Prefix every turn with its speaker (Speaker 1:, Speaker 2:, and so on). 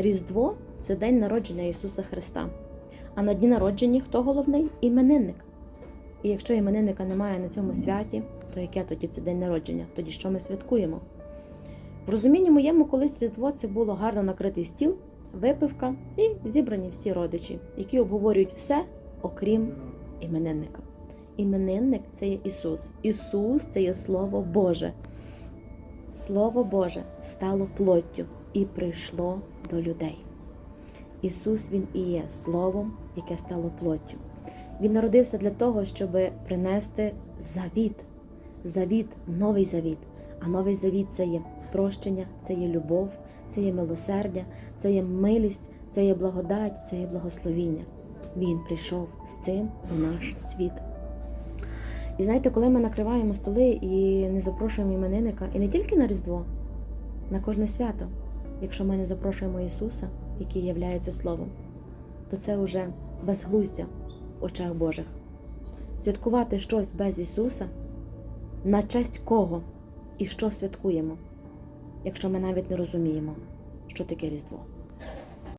Speaker 1: Різдво це день народження Ісуса Христа. А на дні народження хто головний? Іменинник. І якщо іменинника немає на цьому святі, то яке тоді це день народження? Тоді що ми святкуємо? В розумінні моєму колись Різдво це було гарно накритий стіл, випивка і зібрані всі родичі, які обговорюють все, окрім іменинника. Іменинник це є Ісус. Ісус це є Слово Боже. Слово Боже стало плоттю і прийшло до людей. Ісус Він і є Словом, яке стало плоттю. Він народився для того, щоб принести завіт, завіт, новий завіт. А новий завіт це є прощення, це є любов, це є милосердя, це є милість, це є благодать, це є благословіння. Він прийшов з цим у наш світ. І знаєте, коли ми накриваємо столи і не запрошуємо іменинника, і не тільки на Різдво, на кожне свято, якщо ми не запрошуємо Ісуса, який являється Словом, то це вже безглуздя в очах Божих. Святкувати щось без Ісуса, на честь кого і що святкуємо, якщо ми навіть не розуміємо, що таке Різдво.